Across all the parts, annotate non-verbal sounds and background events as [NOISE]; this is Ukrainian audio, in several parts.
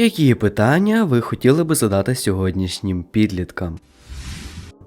Які питання ви хотіли би задати сьогоднішнім підліткам?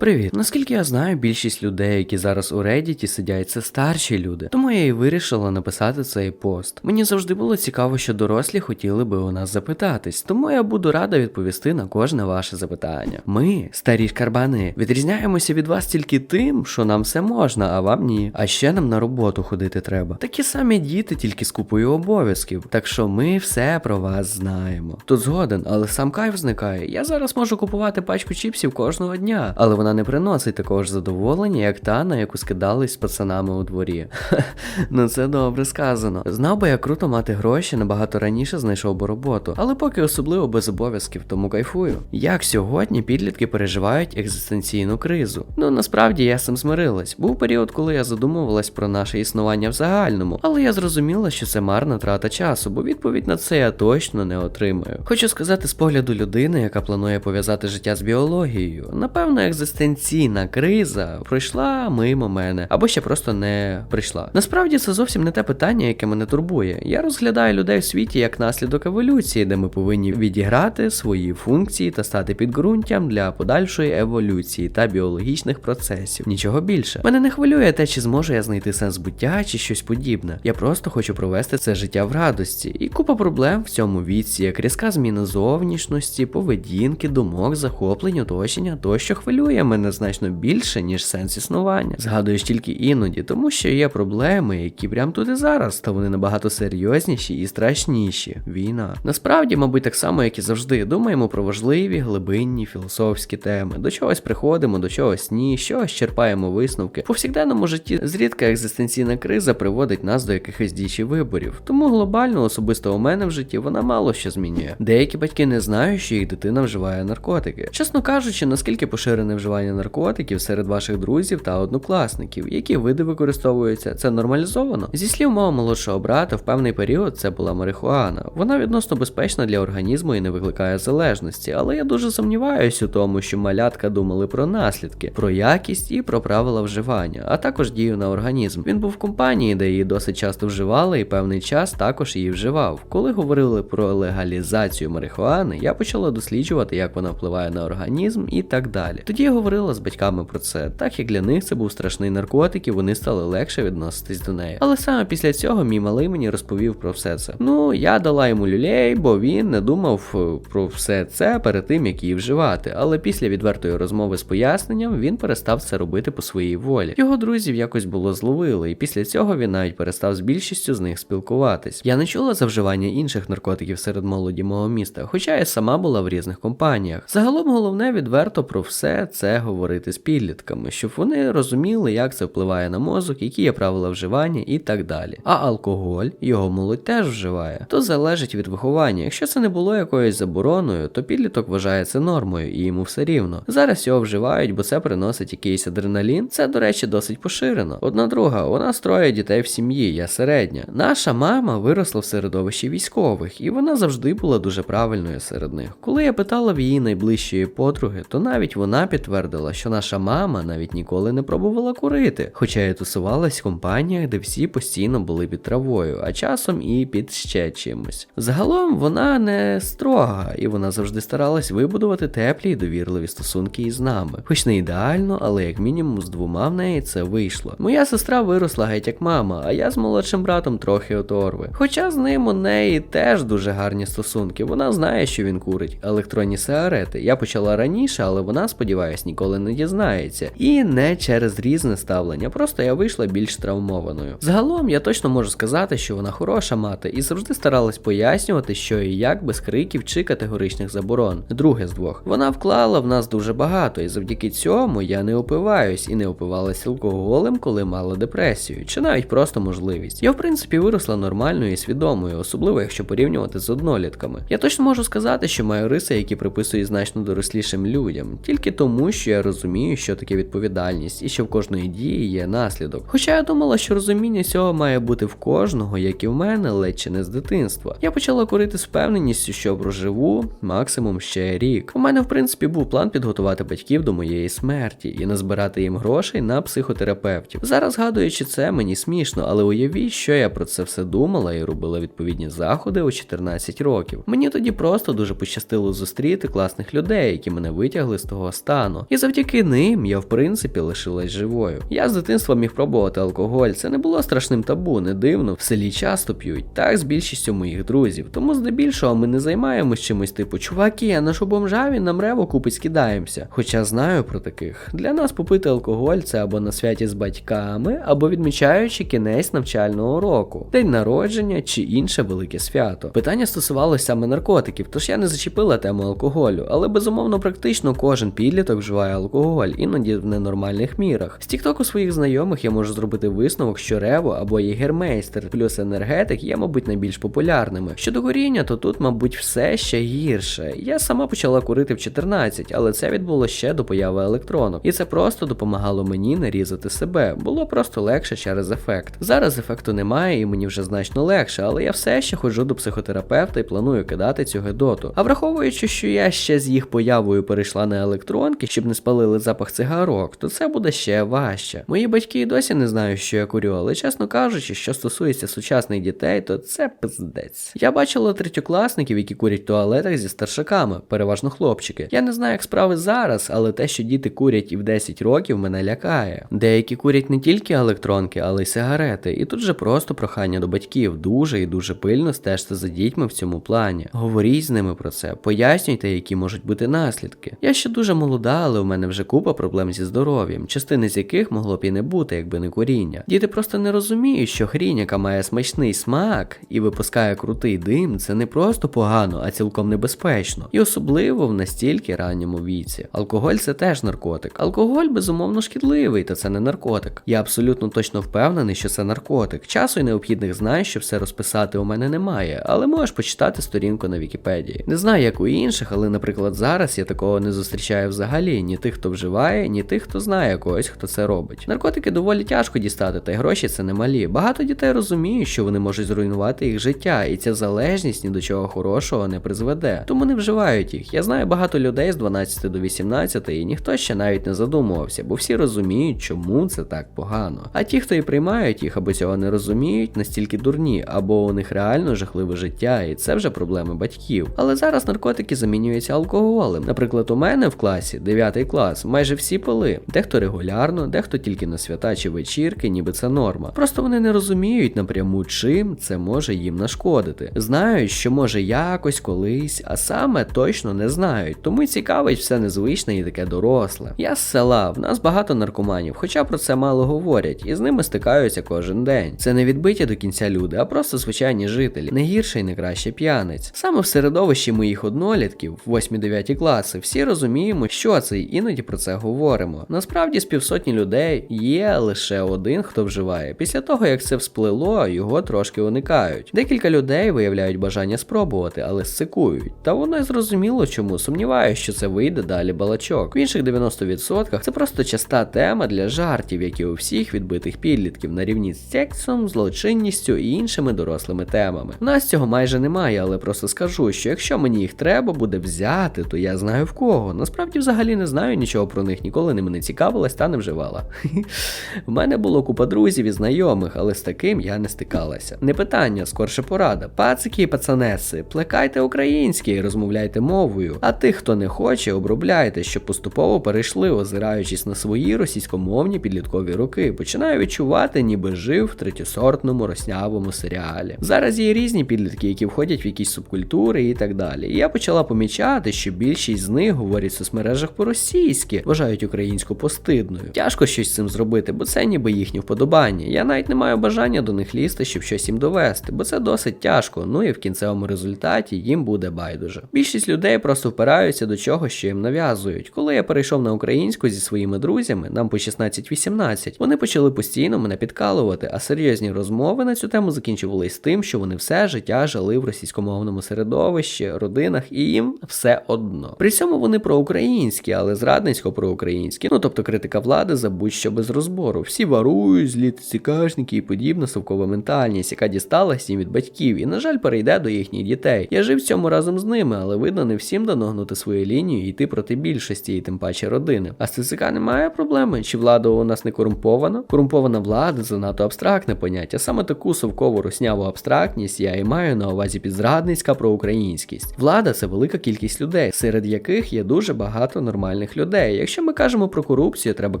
Привіт. Наскільки я знаю, більшість людей, які зараз у Reddit сидять, це старші люди. Тому я і вирішила написати цей пост. Мені завжди було цікаво, що дорослі хотіли би у нас запитатись, тому я буду рада відповісти на кожне ваше запитання. Ми, старі шкарбани, відрізняємося від вас тільки тим, що нам все можна, а вам ні. А ще нам на роботу ходити треба. Такі самі діти, тільки з купою обов'язків. Так що ми все про вас знаємо. Тут згоден, але сам кайф зникає. Я зараз можу купувати пачку чіпсів кожного дня, але вона не приносить такого ж задоволення, як та, на яку скидались з пацанами у дворі. [LAUGHS] ну це добре сказано. Знав би я круто мати гроші, набагато раніше знайшов би роботу, але поки особливо без обов'язків, тому кайфую. Як сьогодні підлітки переживають екзистенційну кризу? Ну насправді я з цим змирилась. Був період, коли я задумувалась про наше існування в загальному, але я зрозуміла, що це марна трата часу, бо відповідь на це я точно не отримаю. Хочу сказати з погляду людини, яка планує пов'язати життя з біологією. Напевно, екзистенційна криза пройшла мимо мене, або ще просто не прийшла. Насправді це зовсім не те питання, яке мене турбує. Я розглядаю людей в світі як наслідок еволюції, де ми повинні відіграти свої функції та стати підґрунтям для подальшої еволюції та біологічних процесів. Нічого більше. Мене не хвилює те, чи зможу я знайти сенс буття чи щось подібне. Я просто хочу провести це життя в радості. І купа проблем в цьому віці, як різка зміна зовнішності, поведінки, думок, захоплень, оточення тощо хвилює значно більше, ніж сенс існування. Згадуєш тільки іноді, тому що є проблеми, які прямо тут і зараз, та вони набагато серйозніші і страшніші. Війна. Насправді, мабуть, так само, як і завжди, думаємо про важливі, глибинні філософські теми. До чогось приходимо, до чогось ні, щось черпаємо висновки. В повсякденному житті зрідка екзистенційна криза приводить нас до якихось дічі виборів. Тому глобально, особисто у мене в житті, вона мало що змінює. Деякі батьки не знають, що їх дитина вживає наркотики. Чесно кажучи, наскільки поширене вживання наркотиків серед ваших друзів та однокласників, які види використовуються, це нормалізовано. Зі слів мого молодшого брата, в певний період це була марихуана. Вона відносно безпечна для організму і не викликає залежності, але я дуже сумніваюся у тому, що малятка думали про наслідки, про якість і про правила вживання, а також дію на організм. Він був в компанії, де її досить часто вживали, і певний час також її вживав. Коли говорили про легалізацію марихуани, я почала досліджувати, як вона впливає на організм і так далі. Тоді я говорила з батьками про це, так як для них це був страшний наркотик, і вони стали легше відноситись до неї. Але саме після цього мій малий мені розповів про все це. Ну, я дала йому люлей, бо він не думав е, про все це перед тим, як її вживати. Але після відвертої розмови з поясненням він перестав це робити по своїй волі. Його друзів якось було зловили, і після цього він навіть перестав з більшістю з них спілкуватись. Я не чула за вживання інших наркотиків серед молоді мого міста, хоча я сама була в різних компаніях. Загалом головне відверто про все це говорити з підлітками, щоб вони розуміли, як це впливає на мозок, які є правила вживання і так далі. А алкоголь його молодь теж вживає. То залежить від виховання. Якщо це не було якоюсь забороною, то підліток вважає це нормою і йому все рівно. Зараз його вживають, бо це приносить якийсь адреналін. Це, до речі, досить поширено. Одна друга, вона строє дітей в сім'ї, я середня. Наша мама виросла в середовищі військових, і вона завжди була дуже правильною серед них. Коли я питала в її найближчої подруги, то навіть вона підтвердила, що наша мама навіть ніколи не пробувала курити, хоча я тусувалась в компаніях, де всі постійно були під травою, а часом і під ще чимось. Загалом вона не строга, і вона завжди старалась вибудувати теплі і довірливі стосунки із нами. Хоч не ідеально, але як мінімум з двома в неї це вийшло. Моя сестра виросла геть як мама, а я з молодшим братом трохи оторви. Хоча з ним у неї теж дуже гарні стосунки. Вона знає, що він курить електронні сигарети. Я почала раніше, але вона, сподіваюсь, ніколи не дізнається. І не через різне ставлення, просто я вийшла більш травмованою. Загалом я точно можу сказати, що вона хороша мати і завжди старалась пояснювати, що і як без криків чи категоричних заборон. Друге з двох. Вона вклала в нас дуже багато, і завдяки цьому я не опиваюсь і не опивалась алкоголем, коли мала депресію, чи навіть просто можливість. Я в принципі виросла нормальною і свідомою, особливо якщо порівнювати з однолітками. Я точно можу сказати, що маю риси, які приписую значно дорослішим людям, тільки тому, що що я розумію, що таке відповідальність і що в кожної дії є наслідок. Хоча я думала, що розуміння цього має бути в кожного, як і в мене, ледь чи не з дитинства. Я почала курити з впевненістю, що проживу максимум ще рік. У мене, в принципі, був план підготувати батьків до моєї смерті і назбирати їм грошей на психотерапевтів. Зараз згадуючи це, мені смішно, але уявіть, що я про це все думала і робила відповідні заходи у 14 років. Мені тоді просто дуже пощастило зустріти класних людей, які мене витягли з того стану. І завдяки ним я, в принципі, лишилась живою. Я з дитинства міг пробувати алкоголь. Це не було страшним табу, не дивно. В селі часто п'ють, так з більшістю моїх друзів. Тому здебільшого ми не займаємось чимось типу чуваки, а нашу бомжаві нам рево купить скидаємося. Хоча знаю про таких. Для нас попити алкоголь це або на святі з батьками, або відмічаючи кінець навчального року, день народження чи інше велике свято. Питання стосувалося саме наркотиків, тож я не зачепила тему алкоголю, але безумовно практично кожен підліток вживає алкоголь, іноді в ненормальних мірах. З тіктоку своїх знайомих я можу зробити висновок, що Рево або Єгермейстер плюс енергетик є, мабуть, найбільш популярними. Щодо горіння, то тут, мабуть, все ще гірше. Я сама почала курити в 14, але це відбулося ще до появи електронок, і це просто допомагало мені не різати себе. Було просто легше через ефект. Зараз ефекту немає, і мені вже значно легше, але я все ще ходжу до психотерапевта і планую кидати цю гедоту. А враховуючи, що я ще з їх появою перейшла на електронки, щоб не спалили запах цигарок, то це буде ще важче. Мої батьки і досі не знають, що я курю, але чесно кажучи, що стосується сучасних дітей, то це пиздець. Я бачила третьокласників, які курять в туалетах зі старшаками, переважно хлопчики. Я не знаю, як справи зараз, але те, що діти курять і в 10 років, мене лякає. Деякі курять не тільки електронки, але й сигарети. І тут же просто прохання до батьків дуже і дуже пильно стежте за дітьми в цьому плані. Говоріть з ними про це, пояснюйте, які можуть бути наслідки. Я ще дуже молода, але у мене вже купа проблем зі здоров'ям, частини з яких могло б і не бути, якби не куріння. Діти просто не розуміють, що хрінь, яка має смачний смак і випускає крутий дим, це не просто погано, а цілком небезпечно. І особливо в настільки ранньому віці. Алкоголь це теж наркотик. Алкоголь безумовно шкідливий, та це не наркотик. Я абсолютно точно впевнений, що це наркотик. Часу і необхідних знань, щоб все розписати, у мене немає, але можеш почитати сторінку на Вікіпедії. Не знаю, як у інших, але, наприклад, зараз я такого не зустрічаю взагалі ні тих, хто вживає, ні тих, хто знає когось, хто це робить. Наркотики доволі тяжко дістати, та й гроші це немалі. Багато дітей розуміють, що вони можуть зруйнувати їх життя, і ця залежність ні до чого хорошого не призведе. Тому не вживають їх. Я знаю багато людей з 12 до 18, і ніхто ще навіть не задумувався, бо всі розуміють, чому це так погано. А ті, хто і приймають їх або цього не розуміють, настільки дурні, або у них реально жахливе життя, і це вже проблеми батьків. Але зараз наркотики замінюються алкоголем. Наприклад, у мене в класі 9 клас, майже всі пили. Дехто регулярно, дехто тільки на свята чи вечірки, ніби це норма. Просто вони не розуміють напряму, чим це може їм нашкодити. Знають, що може якось колись, а саме точно не знають. Тому цікавить все незвичне і таке доросле. Я з села, в нас багато наркоманів, хоча про це мало говорять, і з ними стикаються кожен день. Це не відбиті до кінця люди, а просто звичайні жителі, не гірше і не краще п'яниць. Саме в середовищі моїх однолітків, 8-9 класи, всі розуміємо, що це, і іноді про це говоримо. Насправді з півсотні людей є лише один, хто вживає. Після того, як це всплило, його трошки уникають. Декілька людей виявляють бажання спробувати, але сикують. Та воно й зрозуміло, чому сумніваюсь, що це вийде далі балачок. В інших 90% це просто часта тема для жартів, які у всіх відбитих підлітків на рівні з сексом, злочинністю і іншими дорослими темами. У нас цього майже немає, але просто скажу, що якщо мені їх треба буде взяти, то я знаю в кого. Насправді взагалі не знаю нічого про них, ніколи не цікавилась та не вживала. [LAUGHS] В мене було купа друзів і знайомих, але з таким я не стикалася. Не питання, скорше порада. Пацики і пацанеси, плекайте українське і розмовляйте мовою. А тих, хто не хоче, обробляйте, щоб поступово перейшли, озираючись на свої російськомовні підліткові роки. Починаю відчувати, ніби жив в третєсортному роснявому серіалі. Зараз є різні підлітки, які входять в якісь субкультури і так далі. І я почала помічати, що більшість з них говорять в соцмережах по-російськи, вважають українську постидною. Тяжко щось з цим зробити, бо це ніби їхнє вподобання. Я навіть не маю бажання до них лізти, щоб щось їм довести, бо це досить тяжко. Ну і в кінцевому результаті їм буде байдуже. Більшість людей просто впираються до чого, що їм нав'язують. Коли я перейшов на українську зі своїми друзями, нам по 16-18, вони почали постійно мене підкалувати, а серйозні розмови на цю тему закінчувались тим, що вони все життя жили в російськомовному середовищі, родинах, і їм все одно. При цьому вони проукраїнські, але писали зрадницько проукраїнські, ну тобто критика влади за будь-що без розбору. Всі варують, злі цікашники і подібна совкова ментальність, яка дісталась їм від батьків, і, на жаль, перейде до їхніх дітей. Я жив в цьому разом з ними, але видно, не всім дано гнути свою лінію і йти проти більшості, і тим паче родини. А з ЦЦК немає проблеми, чи влада у нас не корумпована? Корумпована влада занадто абстрактне поняття. Саме таку совкову русняву абстрактність я і маю на увазі підзрадницька проукраїнськість. Влада це велика кількість людей, серед яких є дуже багато нормальних людей. Якщо ми кажемо про корупцію, треба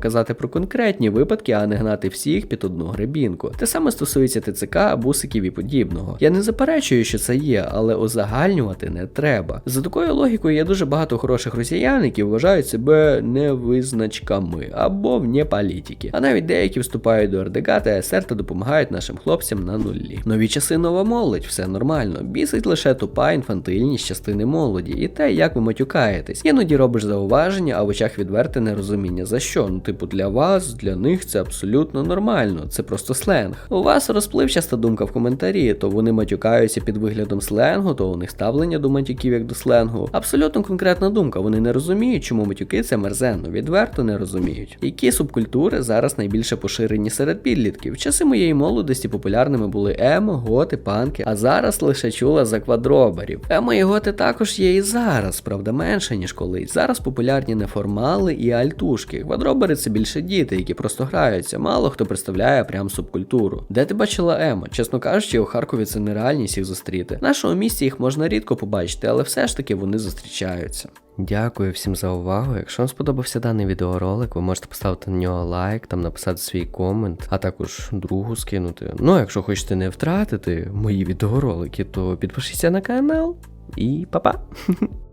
казати про конкретні випадки, а не гнати всіх під одну гребінку. Те саме стосується ТЦК, бусиків і подібного. Я не заперечую, що це є, але узагальнювати не треба. За такою логікою є дуже багато хороших росіян, які вважають себе невизначками або вне політики. А навіть деякі вступають до РДК та СР та допомагають нашим хлопцям на нулі. Нові часи нова молодь, все нормально. Бісить лише тупа інфантильність частини молоді, і те, як ви матюкаєтесь. Іноді робиш зауваження, а в очах відверте нерозуміння за що. Ну, типу, для вас, для них це абсолютно нормально, це просто сленг. У вас розпливчаста думка в коментарі, то вони матюкаються під виглядом сленгу, то у них ставлення до матюків як до сленгу. Абсолютно конкретна думка. Вони не розуміють, чому матюки це мерзенно, відверто не розуміють. Які субкультури зараз найбільше поширені серед підлітків? В часи моєї молодості популярними були емо, готи, панки, а зараз лише чула за квадроберів. Емо і готи також є і зараз, правда, менше ніж колись. Зараз популярні неформали і альтушки. Квадробери це більше діти, які просто граються. Мало хто представляє прям субкультуру. Де ти бачила емо? Чесно кажучи, у Харкові це нереальність їх зустріти. В нашому місті їх можна рідко побачити, але все ж таки вони зустрічаються. Дякую всім за увагу. Якщо вам сподобався даний відеоролик, ви можете поставити на нього лайк, там написати свій комент, а також другу скинути. Ну, а якщо хочете не втратити мої відеоролики, то підпишіться на канал і па-па! [LAUGHS]